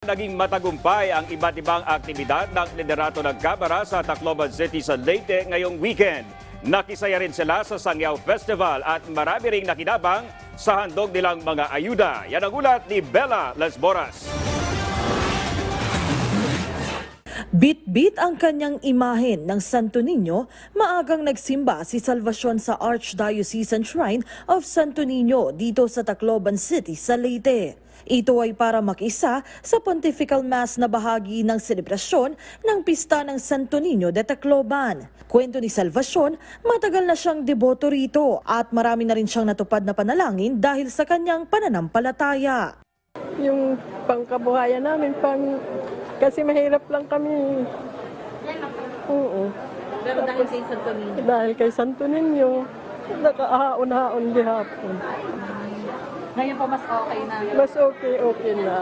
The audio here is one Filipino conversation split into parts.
Naging matagumpay ang iba't ibang aktibidad ng liderato ng Kamara sa Tacloban City sa Leyte ngayong weekend. Nakisaya rin sila sa Sangyaw Festival at marami ring nakinabang sa handog nilang mga ayuda. Yan ang ulat ni Bella Lesboras. Bit-bit ang kanyang imahen ng Santo Niño, maagang nagsimba si Salvacion sa Archdiocesan Shrine of Santo Niño dito sa Tacloban City sa Leyte. Ito ay para makisa sa Pontifical Mass na bahagi ng selebrasyon ng pista ng Santo Niño de Tacloban. Kwento ni Salvacion, matagal na siyang deboto rito at marami na rin siyang natupad na panalangin dahil sa kanyang pananampalataya. yung pangkabuhayan namin, pang, kasi mahirap lang kami. Oo. Pero dahil kay Santo Niño. Dahil kay Santo Niño, nakahaon-haon gihapon. Ngayon po mas okay na. Mas okay, okay na.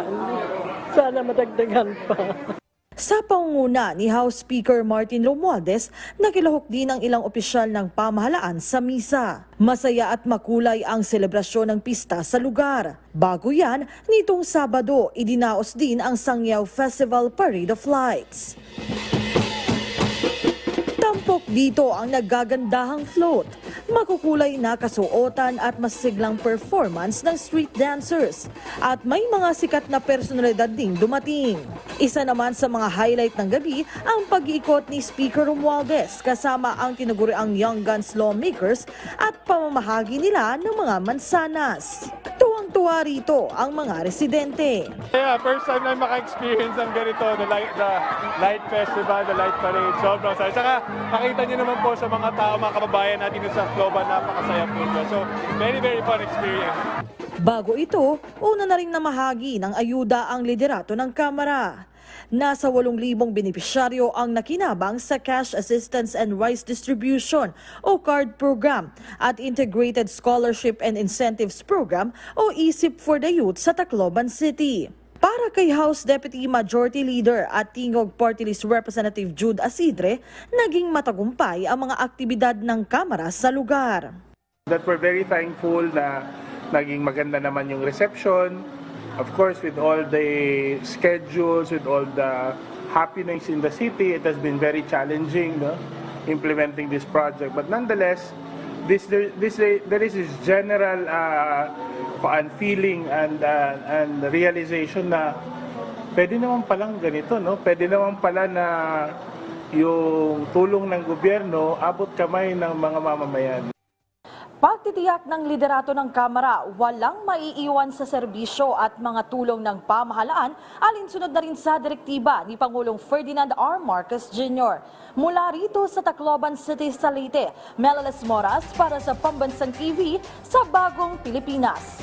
Sana madagdagan pa. Sa pangunguna ni House Speaker Martin Romualdez, nakilahok din ang ilang opisyal ng pamahalaan sa misa. Masaya at makulay ang selebrasyon ng pista sa lugar. Bago yan, nitong Sabado, idinaos din ang Sangyaw Festival Parade of Lights. Tampok dito ang naggagandahang float. Makukulay na kasuotan at masiglang performance ng street dancers. At may mga sikat na personalidad ding dumating. Isa naman sa mga highlight ng gabi ang pag-iikot ni Speaker Romualdez kasama ang tinaguriang Young Guns lawmakers at pamamahagi nila ng mga mansanas. Tuwang-tuwa rito ang mga residente. Yeah, first time na maka-experience ng ganito, the light, the light festival, the light parade. Sobrang saya. Saka nakita niyo naman po sa mga tao, mga kababayan natin sa Cloban, napakasaya po. So, very, very fun experience. Bago ito, una na rin namahagi ng ayuda ang liderato ng Kamara. Nasa 8,000 benepisyaryo ang nakinabang sa Cash Assistance and Rice Distribution o CARD program at Integrated Scholarship and Incentives Program o ISIP for the Youth sa Tacloban City. Para kay House Deputy Majority Leader at Tingog Party List Representative Jude Asidre, naging matagumpay ang mga aktibidad ng Kamara sa lugar. that we're very thankful na naging maganda naman yung reception. Of course, with all the schedules, with all the happenings in the city, it has been very challenging no? implementing this project. But nonetheless, this, this, there is this general uh, feeling and, uh, and realization na pwede naman palang ganito, no? Pwede naman pala na yung tulong ng gobyerno abot kamay ng mga mamamayan. Pagtitiyak ng liderato ng Kamara, walang maiiwan sa serbisyo at mga tulong ng pamahalaan alinsunod na rin sa direktiba ni Pangulong Ferdinand R. Marcos Jr. Mula rito sa Tacloban City sa Melales Moras para sa Pambansang TV sa Bagong Pilipinas.